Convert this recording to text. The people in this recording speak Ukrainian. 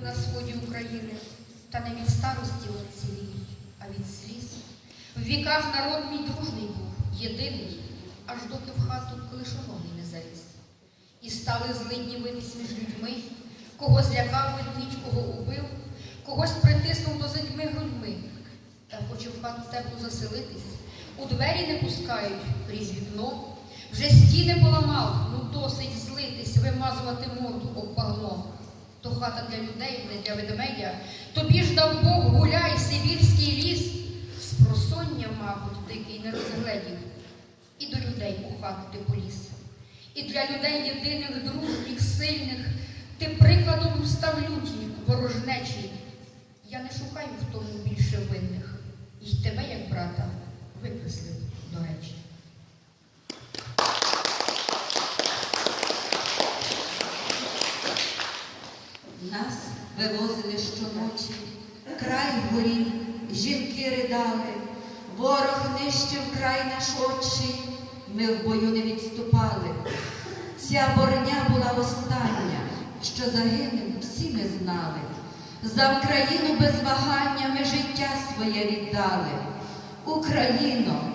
на сході України, та не від старості ціліють, а від сліз. В віках народ мій дружний був, єдиний, аж доки в хату клишоногий не заліз. І стали злидні битись між людьми, кого злякав ведмідь, кого убив, когось притиснув до задьми грудьми. Та хоче в хату теплу заселитись, у двері не пускають крізь вікно. Вже стіни поламав, ну досить злитись, вимазувати морду об багно. То хата для людей, не для ведмедя. Тобі ж дав Бог гуляй, сибірський ліс. Спросоння, мабуть, дикий не розгледів. І до людей у хату ти поліз. І для людей єдиних, дружніх, сильних ти прикладом став людні, ворожнечі. Я не шукаю в тому більше винних. Нас вивозили щоночі, край горів, жінки ридали, ворог нищив край наш очі, ми в бою не відступали. Ця борня була остання, що загинем всі ми знали. За Україну без вагання ми життя своє віддали. Україно,